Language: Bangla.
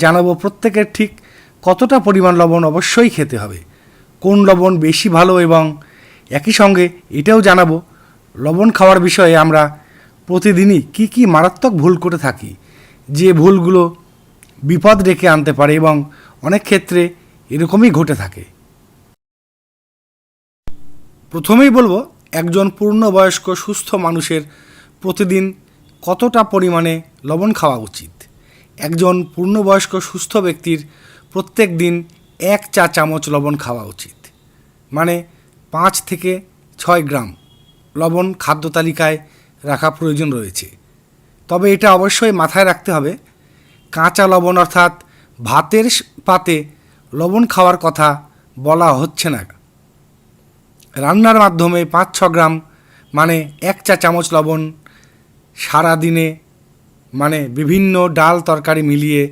জানাব প্রত্যেকের ঠিক কতটা পরিমাণ লবণ অবশ্যই খেতে হবে। কোন লবণ বেশি ভালো এবং একই সঙ্গে এটাও জানাব, লবণ খাওয়ার বিষয়ে আমরা প্রতিদিনই কি কি মারাত্মক ভুল করে থাকি, যে ভুলগুলো বিপদ ডেকে আনতে পারে এবং অনেক ক্ষেত্রে এরকমই ঘটে থাকে। প্রথমেই বলব, একজন পূর্ণবয়স্ক সুস্থ মানুষের প্রতিদিন কতটা পরিমাণে লবণ খাওয়া উচিত? একজন পূর্ণবয়স্ক সুস্থ ব্যক্তির প্রত্যেক দিন এক চা চামচ লবণ খাওয়া উচিত। মানে পাঁচ থেকে ছয় গ্রাম লবণ খাদ্য তালিকায় রাখা প্রয়োজন রয়েছে। তবে এটা অবশ্যই মাথায় রাখতে হবে, কাঁচা লবণ অর্থাৎ ভাতের পাতে লবণ খাওয়ার কথা বলা হচ্ছে না। রান্নার মাধ্যমে পাঁচ ছ গ্রাম মানে এক চা চামচ লবণ সারা দিনে মানে বিভিন্ন ডাল তরকারি মিলিয়ে